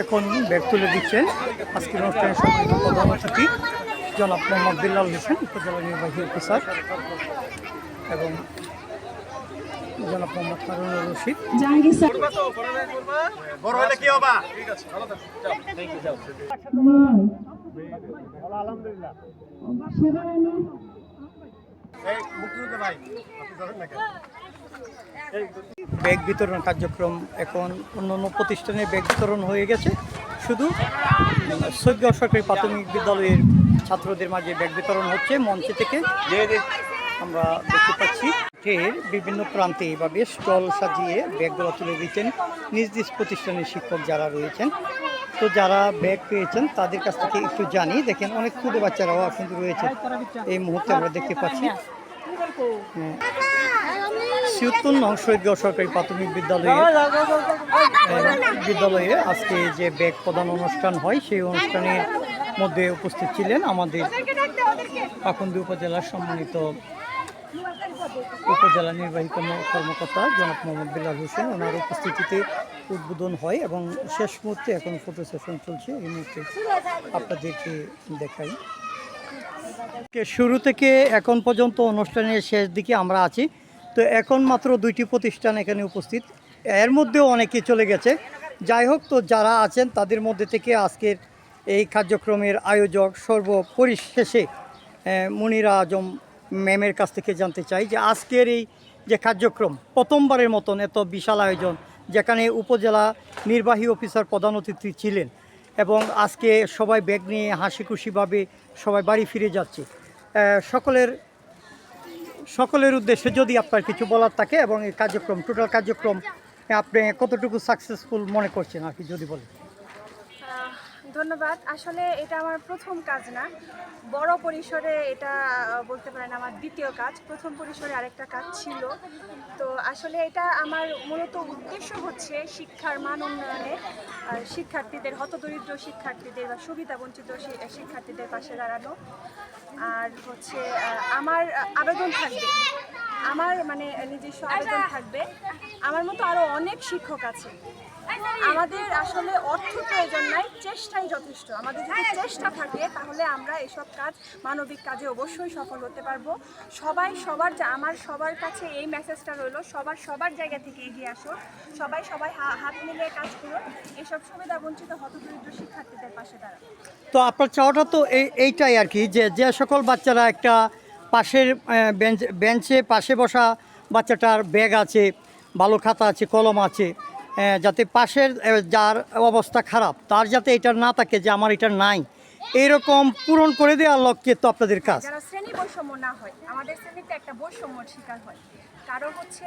এখন ব্যাগ তুলে দিচ্ছেন। আজকের অনুষ্ঠানের সম্মানিত প্রধান অতিথি জনাব মোহাম্মদ বিল্লাল হোসেন উপজেলা নির্বাহী অফিসার এবং জনাব মোহাম্মদ হারুনুর রশিদ। জাহাঙ্গীর স্যার। বড় হলে কি হবা? সেবায়নে এই মুক্তিযুদ্ধ ভাই আপনি যাবেন না কেন ব্যাগ বিতরণ কার্যক্রম এখন অন্য অন্য প্রতিষ্ঠানে ব্যাগ বিতরণ হয়ে গেছে। শুধু সৈক্য সরকারি প্রাথমিক বিদ্যালয়ের ছাত্রদের মাঝে ব্যাগ বিতরণ হচ্ছে মঞ্চে থেকে। আমরা দেখতে পাচ্ছি এর বিভিন্ন প্রান্তে এভাবে স্টল সাজিয়ে ব্যাগগুলো তুলে দিচ্ছেন নিজ নিজ প্রতিষ্ঠানের শিক্ষক যারা রয়েছেন। তো যারা ব্যাগ পেয়েছেন, তাদের কাছ থেকে একটু জানি। দেখেন অনেক ক্ষুদে বাচ্চারাও কিন্তু রয়েছে। এই মুহূর্তে আমরা দেখতে পাচ্ছি। সিউত্তর নং সরকারি প্রাথমিক বিদ্যালয়ে বিদ্যালয়ে আজকে যে ব্যাগ প্রদান অনুষ্ঠান হয় সেই অনুষ্ঠানের মধ্যে উপস্থিত ছিলেন আমাদের পাকুন্দি উপজেলার সম্মানিত উপজেলা নির্বাহী কর্মকর্তা জনাব মোহাম্মদ বিল্লাল হোসেন। ওনার উপস্থিতিতে উদ্বোধন হয় এবং শেষ মুহূর্তে এখন ফটো সেশন চলছে। এই মুহূর্তে আপনাদেরকে দেখাই। শুরু থেকে এখন পর্যন্ত অনুষ্ঠানের শেষ দিকে আমরা আছি। তো এখন মাত্র দুইটি প্রতিষ্ঠান এখানে উপস্থিত। এর মধ্যেও অনেকে চলে গেছে। যাই হোক, তো যারা আছেন, তাদের মধ্যে থেকে আজকের এই কার্যক্রমের আয়োজক সর্বপরিশেষে মনিরা আজম ম্যামের কাছ থেকে জানতে চাই যে আজকের এই যে কার্যক্রম প্রথমবারের মতন, এত বিশাল আয়োজন, যেখানে উপজেলা নির্বাহী অফিসার প্রধান অতিথি ছিলেন। এবং আজকে সবাই ব্যাগ নিয়ে হাসি খুশিভাবে সবাই বাড়ি ফিরে যাচ্ছে। সকলের সকলের উদ্দেশ্যে যদি আপনার কিছু বলার থাকে এবং এই কার্যক্রম টোটাল কার্যক্রম আপনি কতটুকু সাকসেসফুল মনে করছেন আর কি যদি বলেন। ধন্যবাদ। আসলে এটা আমার প্রথম কাজ না। বড় পরিসরে এটা বলতে পারেন আমার দ্বিতীয় কাজ। প্রথম পরিসরে আরেকটা কাজ ছিল। তো আসলে এটা আমার মূলত উদ্দেশ্য হচ্ছে শিক্ষার মান উন্নয়নে। শিক্ষার্থীদের, হতদরিদ্র শিক্ষার্থীদের বা সুবিধা বঞ্চিত শিক্ষার্থীদের পাশে দাঁড়ানো। আর হচ্ছে আমার আবেদন থাকবে। আমার মানে নিজস্ব আবেদন থাকবে। আমার মতো আরও অনেক শিক্ষক আছে। আমাদের আসলে অর্থ প্রয়োজন নাই, চেষ্টাই যথেষ্ট। আমাদের যদি চেষ্টা থাকে, তাহলে আমরা এসব কাজ মানবিক কাজে অবশ্যই সফল হতে পারব। সবাই সবার আমার সবার কাছে এই মেসেজটা রইল, সবার সবার জায়গা থেকে এগিয়ে আসো। সবাই সবাই হাত মিলিয়ে কাজ করুন এসব সুবিধা বঞ্চিত হতদরিদ্র শিক্ষার্থীদের পাশে দাঁড়ান তো আপনার চাওয়াটা তো এই, এইটাই আর কি, যে যে সকল বাচ্চারা একটা পাশের বেঞ্চ পাশে বসা বাচ্চাটার ব্যাগ আছে, ভালো খাতা আছে, কলম আছে যাতে পাশের যার অবস্থা খারাপ তার যাতে এটা না থাকে যে আমার এটা নাই। এইরকম পূরণ করে দেওয়ার লক্ষ্যে তো আপনাদের কাজ। শ্রেণি বৈষম্য না হয় আমাদের শ্রেণীতে একটা বৈষম্যর শিকার হয়। কারও হচ্ছে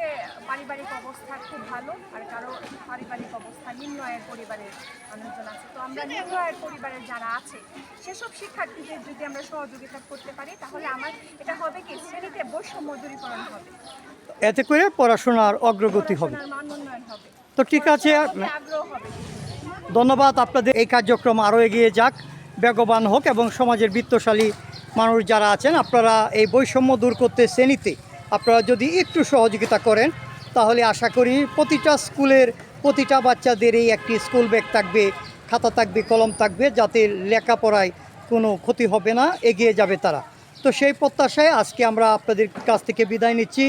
পারিবারিক অবস্থা খুব ভালো আর কারও পারিবারিক অবস্থা নিম্ন আয়ের পরিবারের মানুষজন আছে। তো আমরা নিম্ন আয়ের পরিবারের যারা আছে সেসব শিক্ষার্থীদের যদি আমরা সহযোগিতা করতে পারি তাহলে আমার এটা হবে কি শ্রেণীতে বৈষম্য দূরীকরণ হবে। এতে করে পড়াশোনার অগ্রগতি হবে পড়াশোনার মান উন্নয়ন হবে তো ঠিক আছে। ধন্যবাদ আপনাদের। এই কার্যক্রম আরও এগিয়ে যাক, বেগবান হোক এবং সমাজের বিত্তশালী মানুষ যারা আছেন, আপনারা এই বৈষম্য দূর করতে শ্রেণীতে আপনারা যদি একটু সহযোগিতা করেন, তাহলে আশা করি প্রতিটা স্কুলের প্রতিটা বাচ্চাদের এই একটি স্কুল ব্যাগ থাকবে, খাতা থাকবে, কলম থাকবে, যাতে লেখাপড়ায় কোনো ক্ষতি হবে না, এগিয়ে যাবে তারা। তো সেই প্রত্যাশায় আজকে আমরা আপনাদের কাছ থেকে বিদায় নিচ্ছি।